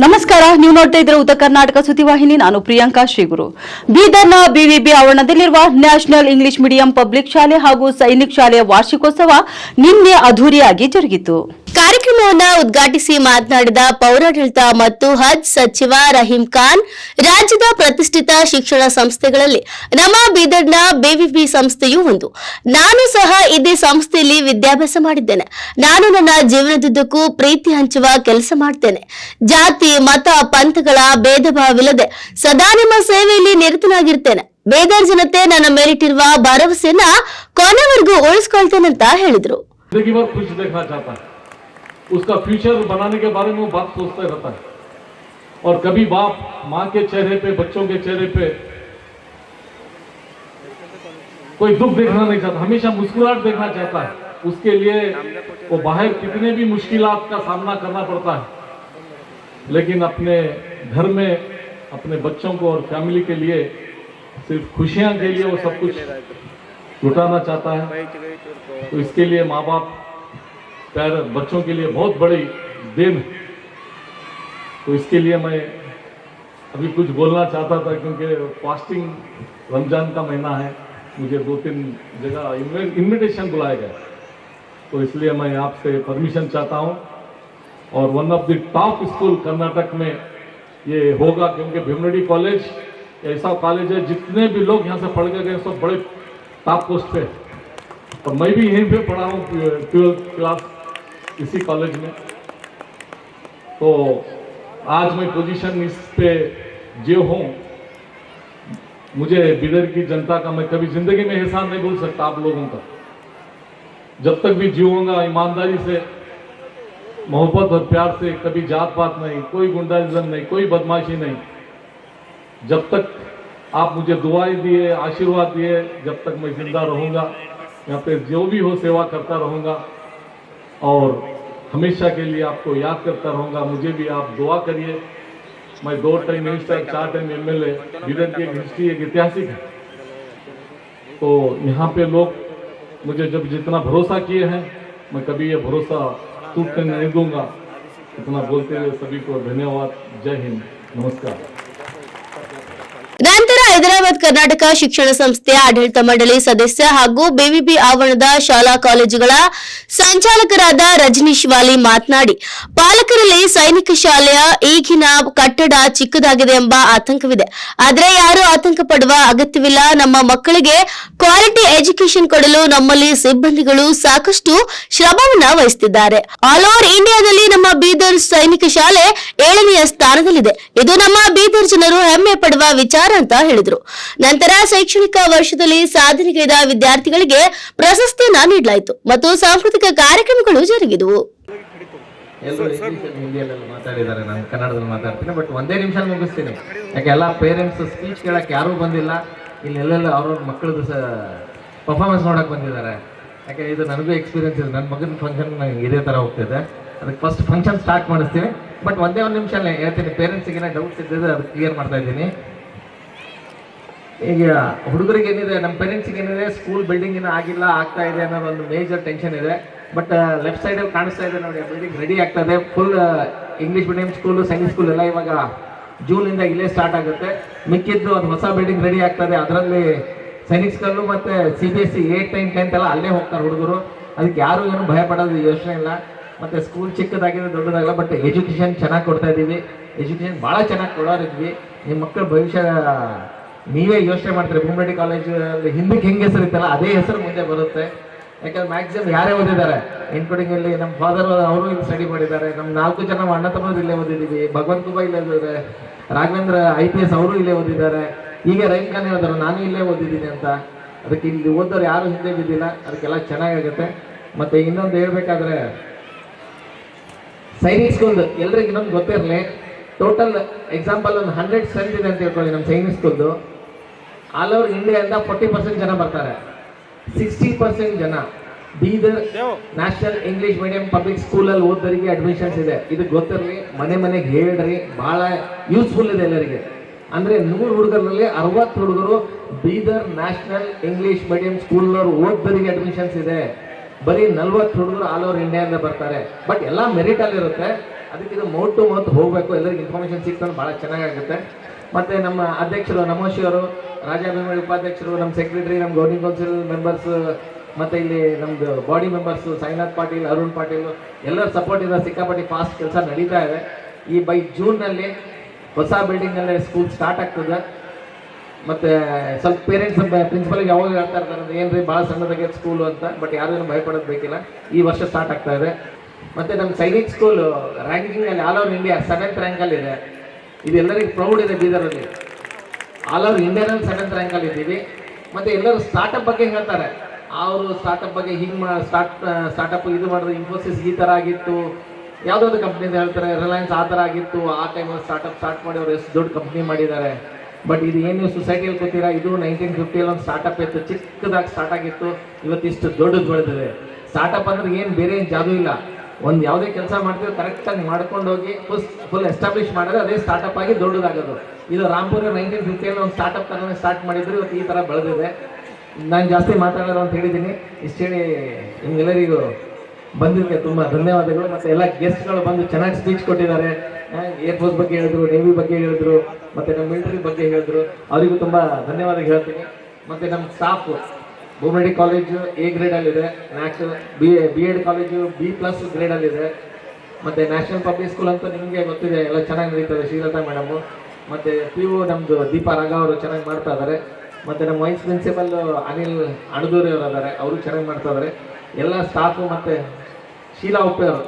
ನಮಸ್ಕಾರ. ನೀವು ನೋಡ್ತಾ ಇದ್ರೆ ಉತ್ತರ ಕರ್ನಾಟಕ ಸುದ್ದಿವಾಹಿನಿ ನಾನು ಪ್ರಿಯಾಂಕಾ ಶ್ರೀಗುರು. ಬೀದರ್ನ ಬಿವಿಬಿ ಆವರಣದಲ್ಲಿರುವ ನ್ಯಾಷನಲ್ ಇಂಗ್ಲಿಷ್ ಮೀಡಿಯಂ ಪಬ್ಲಿಕ್ ಶಾಲೆ ಹಾಗೂ ಸೈನಿಕ್ ಶಾಲೆಯ ವಾರ್ಷಿಕೋತ್ಸವ ನಿನ್ನೆ ಅದ್ದೂರಿಯಾಗಿ ಜರುಗಿತು. ಕಾರ್ಯಕ್ರಮವನ್ನು ಉದ್ಘಾಟಿಸಿ ಮಾತನಾಡಿದ ಪೌರಾಡಳಿತ ಮತ್ತು ಹಜ್ ಸಚಿವ ರಹೀಂ ಖಾನ್, ರಾಜ್ಯದ ಪ್ರತಿಷ್ಠಿತ ಶಿಕ್ಷಣ ಸಂಸ್ಥೆಗಳಲ್ಲಿ ನಮ್ಮ ಬೀದರ್ನ ಬಿವಿಬಿ ಸಂಸ್ಥೆಯೂ ಒಂದು. ನಾನು ಸಹ ಇದೇ ಸಂಸ್ಥೆಯಲ್ಲಿ ವಿದ್ಯಾಭ್ಯಾಸ ಮಾಡಿದ್ದೇನೆ. ನಾನು ನನ್ನ ಜೀವನದುದ್ದಕ್ಕೂ ಪ್ರೀತಿ ಹಂಚುವ ಕೆಲಸ ಮಾಡ್ತೇನೆ. ಜಾತಿ ಮತ ಪಂಥಗಳ ಭೇದ ಭಾವವಿಲ್ಲದೆ ಸದಾ ನಿಮ್ಮ ಸೇವೆಯಲ್ಲಿ ನಿರತನಾಗಿರ್ತೇನೆ ಬೇದರ್ ಜನತೆ ನನ್ನ ಮೇಲಿಟ್ಟಿರುವ ಭರವಸೆಯನ್ನ ಕೊನೆವರೆಗೂ ಉಳಿಸ್ಕೊಳ್ತೇನಂತ ಹೇಳಿದ್ರು जिंदगी भर खुश देखना चाहता है उसका फ्यूचर बनाने के बारे में वो बात सोचता रहता है और कभी बाप माँ के चेहरे पे बच्चों के चेहरे पे कोई दुख देखना नहीं चाहता हमेशा मुस्कुराहट देखना चाहता है उसके लिए वो बाहर कितने भी मुश्किलात का सामना करना पड़ता है लेकिन अपने घर में, अपने बच्चों को और फैमिली के लिए सिर्फ़ खुशियाँ के लिए वो सब कुछ लुटाना चाहता है। तो इसके लिए माँ बाप पैर बच्चों के लिए बहुत बड़ी देन है। तो इसके लिए मैं अभी कुछ बोलना चाहता था क्योंकि फास्टिंग रमज़ान का महीना है। मुझे दो तीन जगह इन्विटेशन बुलाया गया। तो इसलिए मैं आपसे परमिशन चाहता हूँ। और one of the top school Karnataka में ये होगा क्योंकि भीमरेडी कॉलेज ऐसा कॉलेज है, जितने भी लोग यहाँ से पढ़ के गए, सब बड़े टॉप पोस्ट पे। और मैं भी यहीं पे पढ़ा हूँ ट्वेल्थ क्लास इसी कॉलेज में। तो आज मैं पोजीशन इस पे जो हूँ। मुझे बिदर की जनता का मैं कभी ज़िंदगी में एहसान नहीं भूल सकता आप लोगों का। जब तक भी जीऊँगा, ईमानदारी से मोहब्बत और प्यार से कभी जात पात नहीं, कोई गुंडाइज्म नहीं, कोई बदमाशी नहीं। जब तक आप मुझे दुआएँ दिए, आशीर्वाद दिए, जब तक मैं ज़िंदा रहूँगा, यहाँ पे जो भी हो सेवा करता रहूँगा और हमेशा के लिए आपको याद करता रहूँगा। मुझे भी आप दुआ करिए। मैं दो टाइम मिनिस्टर चार टाइम एम एल ए की एक हिस्ट्री एक ऐतिहासिक है। तो यहाँ पे लोग मुझे जब जितना भरोसा किए हैं, मैं कभी ये भरोसा टूट नहीं दूँगा इतना बोलते हुए सभी को धन्यवाद। जय हिंद। नमस्कार। ಕರ್ನಾಟಕ ಶಿಕ್ಷಣ ಸಂಸ್ಥೆಯ ಆಡಳಿತ ಮಂಡಳಿ ಸದಸ್ಯ ಹಾಗೂ ಬಿವಿಬಿ ಆವರಣದ ಶಾಲಾ ಕಾಲೇಜುಗಳ ಸಂಚಾಲಕರಾದ ರಜನೀಶ್ ವಾಲಿ ಮಾತನಾಡಿ, ಪಾಲಕರಲ್ಲಿ ಸೈನಿಕ ಶಾಲೆಯ ಈಗಿನ ಕಟ್ಟಡ ಚಿಕ್ಕದಾಗಿದೆ ಎಂಬ ಆತಂಕವಿದೆ. ಆದರೆ ಯಾರು ಆತಂಕ ಪಡುವ ಅಗತ್ಯವಿಲ್ಲ. ನಮ್ಮ ಮಕ್ಕಳಿಗೆ ಕ್ವಾಲಿಟಿ ಎಜುಕೇಶನ್ ಕೊಡಲು ನಮ್ಮಲ್ಲಿ ಸಿಬ್ಬಂದಿಗಳು ಸಾಕಷ್ಟು ಶ್ರಮವನ್ನ ವಹಿಸುತ್ತಿದ್ದಾರೆ ಆಲ್ ಓವರ್ ಇಂಡಿಯಾದಲ್ಲಿ ನಮ್ಮ ಬೀದರ್ ಸೈನಿಕ ಶಾಲೆ ಏಳನೆಯ ಸ್ಥಾನದಲ್ಲಿದೆ. ಇದು ನಮ್ಮ ಬೀದರ್ ಜನರು ಹೆಮ್ಮೆ ಪಡುವ ವಿಚಾರ ಅಂತ ಹೇಳಿದ್ರು. ನಂತರ ಶೈಕ್ಷಣಿಕ ವರ್ಷದಲ್ಲಿ ಸಾಧನೆಗೈದ ವಿದ್ಯಾರ್ಥಿಗಳಿಗೆ ಪ್ರಶಸ್ತಿಯನ್ನ ನೀಡಲಾಯಿತು ಮತ್ತು ಸಾಂಸ್ಕೃತಿಕ ಕಾರ್ಯಕ್ರಮಗಳು ಜರುಗಿದವು. ಎಲ್ಲರೂ ಇಂಗ್ಲೀಷ್ ಹಿಂದಿಯಲ್ಲೆಲ್ಲ ಮಾತಾಡಿದ್ದಾರೆ, ನಾನು ಕನ್ನಡದಲ್ಲಿ ಮಾತಾಡ್ತೀನಿ ಬಟ್ ಒಂದೇ ನಿಮಿಷ ಮುಗಿಸ್ತೀನಿ. ಯಾಕೆ, ಎಲ್ಲ ಪೇರೆಂಟ್ಸ್ ಸ್ಪೀಚ್ ಕೇಳಕ್ಕೆ ಯಾರೂ ಬಂದಿಲ್ಲ. ಇಲ್ಲೆಲ್ಲೆಲ್ಲ ಅವ್ರವ್ರ ಮಕ್ಕಳದ್ದು ಸಹ ಪರ್ಫಾರ್ಮೆನ್ಸ್ ನೋಡಕ್ಕೆ ಬಂದಿದ್ದಾರೆ. ಯಾಕೆ, ಇದು ನನಗೂ ಎಕ್ಸ್ಪೀರಿಯನ್ಸ್ ಇದೆ. ನನ್ನ ಮಗನ ಫಂಕ್ಷನ್ ಇದೇ ಥರ ಹೋಗ್ತಿದೆ. ಅದಕ್ಕೆ ಫಸ್ಟ್ ಫಂಕ್ಷನ್ ಸ್ಟಾರ್ಟ್ ಮಾಡಿಸ್ತೀನಿ. ಬಟ್ ಒಂದೇ ಒಂದು ನಿಮಿಷ ಹೇಳ್ತೀನಿ ಪೇರೆಂಟ್ಸಿಗೆ ಡೌಟ್ಸ್ ಡೌಟ್ ಅದು ಕ್ಲಿಯರ್ ಮಾಡ್ತಾ ಇದ್ದೀನಿ. ಈಗ ಹುಡುಗರಿಗೆ ಏನಿದೆ ನಮ್ಮ ಪೇರೆಂಟ್ಸಿಗೆ ಏನಿದೆ ಸ್ಕೂಲ್ ಬಿಲ್ಡಿಂಗ್ ಏನೋ ಆಗಿಲ್ಲ, ಆಗ್ತಾ ಇದೆ ಅನ್ನೋ ಒಂದು ಮೇಜರ್ ಟೆನ್ಷನ್ ಇದೆ. ಬಟ್ ಲೆಫ್ಟ್ ಸೈಡಲ್ಲಿ ಕಾಣಿಸ್ತಾ ಇದೆ ನೋಡಿ ಬಿಲ್ಡಿಂಗ್ ರೆಡಿ ಆಗ್ತಾ ಇದೆ. Full English medium school science school ಎಲ್ಲ ಇವಾಗ ಜೂನಿಂದ ಇಲ್ಲೇ ಸ್ಟಾರ್ಟ್ ಆಗುತ್ತೆ. ಮಿಕ್ಕಿದ್ದು ಅದು ಹೊಸ ಬಿಲ್ಡಿಂಗ್ ರೆಡಿ ಆಗ್ತದೆ ಅದರಲ್ಲಿ ಸೈನಿಕ್ಸ್ ಸ್ಕೂಲು ಮತ್ತು C B S C eight nine tenth ಎಲ್ಲ ಅಲ್ಲೇ ಹೋಗ್ತಾರೆ ಹುಡುಗರು. ಅದಕ್ಕೆ ಯಾರು ಏನು ಭಯ ಪಡೋದು ಯೋಚನೆ ಇಲ್ಲ. ಮತ್ತು ಸ್ಕೂಲ್ ಚಿಕ್ಕದಾಗಿದೆ, ದೊಡ್ಡದಾಗಲ್ಲ ಬಟ್ ಎಜುಕೇಷನ್ ಚೆನ್ನಾಗಿ ಕೊಡ್ತಾ ಇದ್ದೀವಿ ಎಜುಕೇಷನ್ ಭಾಳ ಚೆನ್ನಾಗಿ ಕೊಡೋರಿದ್ವಿ. ನಿಮ್ಮ ಮಕ್ಕಳ ಭವಿಷ್ಯ ನೀವೇ ಯೋಚನೆ ಮಾಡ್ತೀರಿ, ಭೂಮರೆಡ್ಡಿ ಕಾಲೇಜ್ ಹಿಂದಕ್ಕೆ ಹೆಂಗೆ ಹೆಸರು ಇತ್ತಲ್ಲ ಅದೇ ಹೆಸರು ಮುಂದೆ ಬರುತ್ತೆ. ಯಾಕಂದ್ರೆ ಮ್ಯಾಕ್ಸಿಮಮ್ ಯಾರೇ ಓದಿದ್ದಾರೆ ಇನ್ಕ್ಲೂಡಿಂಗ್ ಇಲ್ಲಿ ನಮ್ಮ ಫಾದರ್ ಅವರು ಇಲ್ಲಿ ಸ್ಟಡಿ ಮಾಡಿದ್ದಾರೆ ನಮ್ಮ ನಾಲ್ಕು ಜನ ಅಣ್ಣ ತಮ್ಮರು ಇಲ್ಲೇ ಓದಿದ್ದೀವಿ, ಭಗವಂತ ಕುಬಾ ಇಲ್ಲೇ ಓದಿದ್ದಾರೆ ರಾಘವೇಂದ್ರ ಐ ಪಿ ಎಸ್ ಅವರು ಇಲ್ಲೇ ಓದಿದ್ದಾರೆ ಈಗ ರೈನ್ ಖಾನ್ ಹೇಳಿದ್ರು, ನಾನು ಇಲ್ಲೇ ಓದಿದ್ದೀನಿ ಅಂತ. ಅದಕ್ಕೆ ಇಲ್ಲಿ ಓದೋರು ಯಾರು ಹಿಂದೆ ಬಿದ್ದಿಲ್ಲ, ಅದಕ್ಕೆಲ್ಲ ಚೆನ್ನಾಗಾಗುತ್ತೆ. ಮತ್ತೆ ಇನ್ನೊಂದು ಹೇಳ್ಬೇಕಾದ್ರೆ, ಸೈನಿಕ್ ಸ್ಕೂಲ್ ಎಲ್ರಿಗೂ ಇನ್ನೊಂದು ಗೊತ್ತಿರಲಿ. ಟೋಟಲ್ ಎಕ್ಸಾಂಪಲ್ ಒಂದು ಹಂಡ್ರೆಡ್ ಸ್ಟ್ರೆಂತ್ ಇದೆ ಅಂತ ಹೇಳ್ಕೊಳ್ಳಿ ನಮ್ಮ ಸೈನಿಕ್ ಆಲ್ ಓವರ್ ಇಂಡಿಯಾದಿಂದ ಫೋರ್ಟಿ ಪರ್ಸೆಂಟ್ ಜನ ಬರ್ತಾರೆ. ಸಿಕ್ಸ್ಟಿ ಪರ್ಸೆಂಟ್ ಜನ. Bidar national English medium public ಸ್ಕೂಲಲ್ಲಿ ಓದೋರಿಗೆ ಅಡ್ಮಿಷನ್ಸ್ ಇದೆ. ಇದು ಗೊತ್ತಿರಲಿ ಮನೆ ಮನೆಗೆ ಹೇಳ್ರಿ ಬಹಳ ಯೂಸ್ಫುಲ್ ಇದೆ ಎಲ್ಲರಿಗೆ. ಅಂದ್ರೆ ನೂರು ಹುಡುಗರಲ್ಲಿ ಅರವತ್ತು ಹುಡುಗರು ಬೀದರ್ ನ್ಯಾಷನಲ್ ಇಂಗ್ಲಿಷ್ ಮೀಡಿಯಂ ಸ್ಕೂಲ್ನವ್ರು ಓದೋರಿಗೆ ಅಡ್ಮಿಷನ್ಸ್ ಇದೆ. ಬರೀ ನಲ್ವತ್ತು ಹುಡುಗರು ಆಲ್ ಓವರ್ ಇಂಡಿಯಾದಿಂದ ಬರ್ತಾರೆ. ಬಟ್ ಎಲ್ಲ ಮೆರಿಟ್ ಅಲ್ಲಿ ಇರುತ್ತೆ ಅದಕ್ಕೆ ಇದು ಮೌತ್ ಟು ಮೌತ್ ಹೋಗಬೇಕು. ಎಲ್ಲರಿಗೆ ಇನ್ಫಾರ್ಮೇಷನ್ ಸಿಕ್ತಂದ್ರೆ ಭಾಳ ಚೆನ್ನಾಗಾಗುತ್ತೆ. ಮತ್ತು ನಮ್ಮ ಅಧ್ಯಕ್ಷರು ನಮೋಶಿ ಅವರು ರಾಜಾಭಿಮಾನಿ ಉಪಾಧ್ಯಕ್ಷರು, ನಮ್ಮ ಸೆಕ್ರೆಟರಿ ನಮ್ಮ ಗೌರ್ನಿಂಗ್ ಕೌನ್ಸಿಲ್ ಮೆಂಬರ್ಸ್ ಮತ್ತು ಇಲ್ಲಿ ನಮ್ಮದು ಬಾಡಿ ಮೆಂಬರ್ಸು ಸಾಯಿನಾಥ್ ಪಾಟೀಲ್, ಅರುಣ್ ಪಾಟೀಲ್, ಎಲ್ಲರ ಸಪೋರ್ಟ್ ಇಂದ ಸಿಕ್ಕಾಪಟ್ಟಿ ಫಾಸ್ಟ್ ಕೆಲಸ ನಡೀತಾ ಇದೆ. ಈ ಬೈ ಜೂನ್ನಲ್ಲಿ ಹೊಸ ನಲ್ಲಿ ಸ್ಕೂಲ್ ಸ್ಟಾರ್ಟ್ ಆಗ್ತದೆ. ಮತ್ತೆ ಸ್ವಲ್ಪ ಪೇರೆಂಟ್ಸ್ ಪ್ರಿನ್ಸಿಪಲ್ ಯಾವಾಗ ಹೇಳ್ತಾ ಇರ್ತಾರೆ ಏನ್ರಿ ಭಾಳ ಸಣ್ಣದಾಗೆ ಸ್ಕೂಲು ಅಂತ ಬಟ್ ಯಾರು ಏನು ಭಯಪಡೋದು ಬೇಕಿಲ್ಲ. ಈ ವರ್ಷ ಸ್ಟಾರ್ಟ್ ಆಗ್ತಾ ಇದೆ. ಮತ್ತೆ ನಮ್ಮ ಸೈನಿಕ್ ಸ್ಕೂಲ್ ರ್ಯಾಂಕಿಂಗ್ ಅಲ್ಲಿ all over India seventh rank ಅಲ್ಲಿ ಇದೆ ಇದು ಎಲ್ಲರಿಗೂ ಪ್ರೌಡ್ ಇದೆ ಬೀದರಲ್ಲಿ ಆಲ್ ಓವರ್ ಇಂಡಿಯಾನಲ್ಲಿ ಸೆಕೆಂಡ್ ರ್ಯಾಂಕ್ ಅಲ್ಲಿ ಇದ್ದೀವಿ. ಮತ್ತೆ ಎಲ್ಲರೂ ಸ್ಟಾರ್ಟಪ್ ಬಗ್ಗೆ ಹೇಳ್ತಾರೆ. ಅವರು ಸ್ಟಾರ್ಟಪ್ ಬಗ್ಗೆ ಹಿಂಗೆ ಸ್ಟಾರ್ಟ್ ಸ್ಟಾರ್ಟಪ್ ಇದು ಮಾಡಿದ್ರೆ ಇನ್ಫೋಸಿಸ್ ಈ ಥರ ಆಗಿತ್ತು. ಯಾವುದಾದ್ರು ಕಂಪ್ನಿಯಿಂದ ಹೇಳ್ತಾರೆ ರಿಲಯನ್ಸ್ ಆ ಥರ ಆಗಿತ್ತು. ಆ ಟೈಮಲ್ಲಿ ಸ್ಟಾರ್ಟಪ್ ಸ್ಟಾರ್ಟ್ ಮಾಡಿ ಅವ್ರು ಎಷ್ಟು ದೊಡ್ಡ ಕಂಪ್ನಿ ಮಾಡಿದ್ದಾರೆ. ಬಟ್ ಇದು ಏನು ಸೊಸೈಟಿಯಲ್ಲಿ ಕೂತೀರಾ ಇದು ನೈನ್ಟೀನ್ ಫಿಫ್ಟಿಯಲ್ಲಿ ಒಂದು ಸ್ಟಾರ್ಟಪ್ ಇತ್ತು. ಚಿಕ್ಕದಾಗಿ ಸ್ಟಾರ್ಟ್ ಆಗಿತ್ತು. ಇವತ್ತಿಷ್ಟು ದೊಡ್ಡದು ಬೆಳೆದಿದೆ. ಸ್ಟಾರ್ಟಪ್ ಅಂದ್ರೆ ಏನು, ಬೇರೆ ಏನು ಜಾದು ಇಲ್ಲ. ಒಂದು ಯಾವುದೇ ಕೆಲಸ ಮಾಡ್ತೀವಿ ಕರೆಕ್ಟಾಗಿ ಮಾಡ್ಕೊಂಡು ಹೋಗಿ ಫುಲ್ ಫುಲ್ ಎಸ್ಟಾಬ್ಲಿಷ್ ಮಾಡಿದ್ರೆ ಅದೇ ಸ್ಟಾರ್ಟಪ್ ಆಗಿ ದೊಡ್ಡದಾಗೋದು. ಇದು ರಾಮ್ಪುರ ನೈನ್ಟೀನ್ ಫಿಫ್ಟಿಯಲ್ಲಿ ಒಂದು ಸ್ಟಾರ್ಟಪ್ ಥರನೇ ಸ್ಟಾರ್ಟ್ ಮಾಡಿದ್ರು, ಇವತ್ತು ಈ ಥರ ಬೆಳೆದಿದೆ. ನಾನು ಜಾಸ್ತಿ ಮಾತಾಡೋದು ಅಂತ ಹೇಳಿದ್ದೀನಿ. ಇಷ್ಟು ಹೇಳಿ ನಿಮ್ಗೆಲ್ಲರಿಗೂ ಬಂದಿದ್ದೆ ತುಂಬ ಧನ್ಯವಾದಗಳು. ಮತ್ತು ಎಲ್ಲ ಗೆಸ್ಟ್ಗಳು ಬಂದು ಚೆನ್ನಾಗಿ ಸ್ಪೀಚ್ ಕೊಟ್ಟಿದ್ದಾರೆ. ಏರ್ಫೋರ್ಸ್ ಬಗ್ಗೆ ಹೇಳಿದ್ರು ನೇವಿ ಬಗ್ಗೆ ಹೇಳಿದ್ರು, ಮತ್ತು ನಮ್ಮ ಮಿಲಿಟರಿ ಬಗ್ಗೆ ಹೇಳಿದ್ರು. ಅವರಿಗೂ ತುಂಬ ಧನ್ಯವಾದ ಹೇಳ್ತೀನಿ. ಮತ್ತು ನಮ್ಮ staff Bommadi college A ಗ್ರೇಡಲ್ಲಿದೆ NAAC B B Ed college B plus ಗ್ರೇಡಲ್ಲಿದೆ ಮತ್ತು ನ್ಯಾಷನಲ್ ಪಬ್ಲಿಕ್ ಸ್ಕೂಲ್ ಅಂತ ನಿಮಗೆ ಗೊತ್ತಿದೆ, ಎಲ್ಲ ಚೆನ್ನಾಗಿ ನಡೀತದೆ ಶ್ರೀಲತಾ ಮೇಡಮು. ಮತ್ತು ಪಿ ಯು ನಮ್ಮದು ದೀಪಾ ರಾಘ ಅವರು ಚೆನ್ನಾಗಿ ಮಾಡ್ತಾ ಇದ್ದಾರೆ ಮತ್ತು ನಮ್ಮ ವೈಸ್ ಪ್ರಿನ್ಸಿಪಲ್ ಅನಿಲ್ ಅಣದೂರಿ ಅವರು ಇದ್ದಾರೆ ಅವರು ಚೆನ್ನಾಗಿ ಮಾಡ್ತಾ ಇದ್ದಾರೆ ಎಲ್ಲ ಸ್ಟಾಫು ಮತ್ತು ಶೀಲಾ ಉಪ್ಪೆ ಅವರು,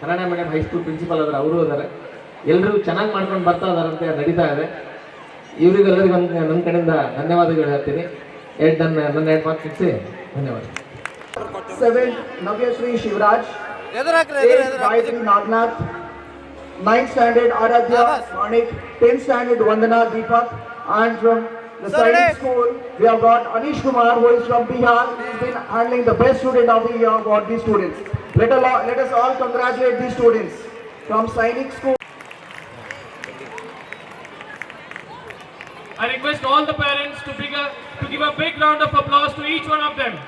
ಕನ್ನಡ ಮೀಡಿಯಂ ಹೈಸ್ಕೂಲ್ ಪ್ರಿನ್ಸಿಪಲ್ ಆದರೆ ಅವರು ಇದ್ದಾರೆ ಎಲ್ಲರೂ ಚೆನ್ನಾಗಿ ಮಾಡ್ಕೊಂಡು ಬರ್ತಾ ಇದ್ದಾರೆ ಅಂತ ನಡೀತಾ ಇದೆ. ಇವರಿಗೆಲ್ಲರಿಗೂ ನನ್ನ ಕಡೆಯಿಂದ ಧನ್ಯವಾದಗಳು ಹೇಳ್ತೀನಿ. एट डन रन एट मार्क से धन्यवाद seven Navyashri Shivraj eight Gayatri Nagnath ninth standard Aradhya Manik tenth standard Vandana Deepak and from The science school, we have got Anish Kumar, who is from Bihar. He's been handling the best student of the year for these students. Let, all, let us all congratulate these students from Sainik School. I request all the parents to, to give a big round of applause to each one of them.